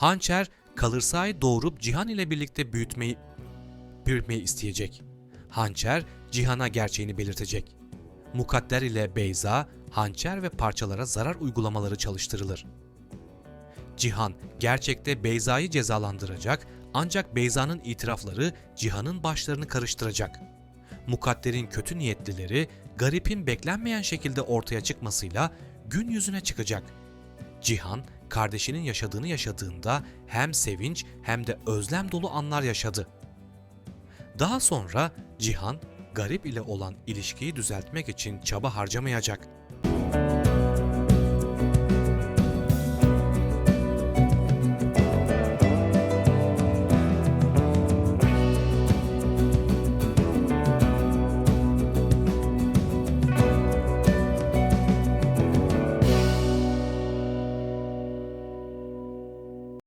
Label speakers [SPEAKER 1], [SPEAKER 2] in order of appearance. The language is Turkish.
[SPEAKER 1] Hançer Kalırsa'yı doğurup Cihan ile birlikte büyütmeyi büyütmeyi isteyecek. Hançer Cihan'a gerçeğini belirtecek. Mukadder ile Beyza, hançer ve parçalara zarar uygulamaları çalıştırılır. Cihan gerçekte Beyza'yı cezalandıracak ancak Beyza'nın itirafları Cihan'ın başlarını karıştıracak. Mukadder'in kötü niyetlileri garipin beklenmeyen şekilde ortaya çıkmasıyla gün yüzüne çıkacak. Cihan kardeşinin yaşadığını yaşadığında hem sevinç hem de özlem dolu anlar yaşadı. Daha sonra Cihan garip ile olan ilişkiyi düzeltmek için çaba harcamayacak.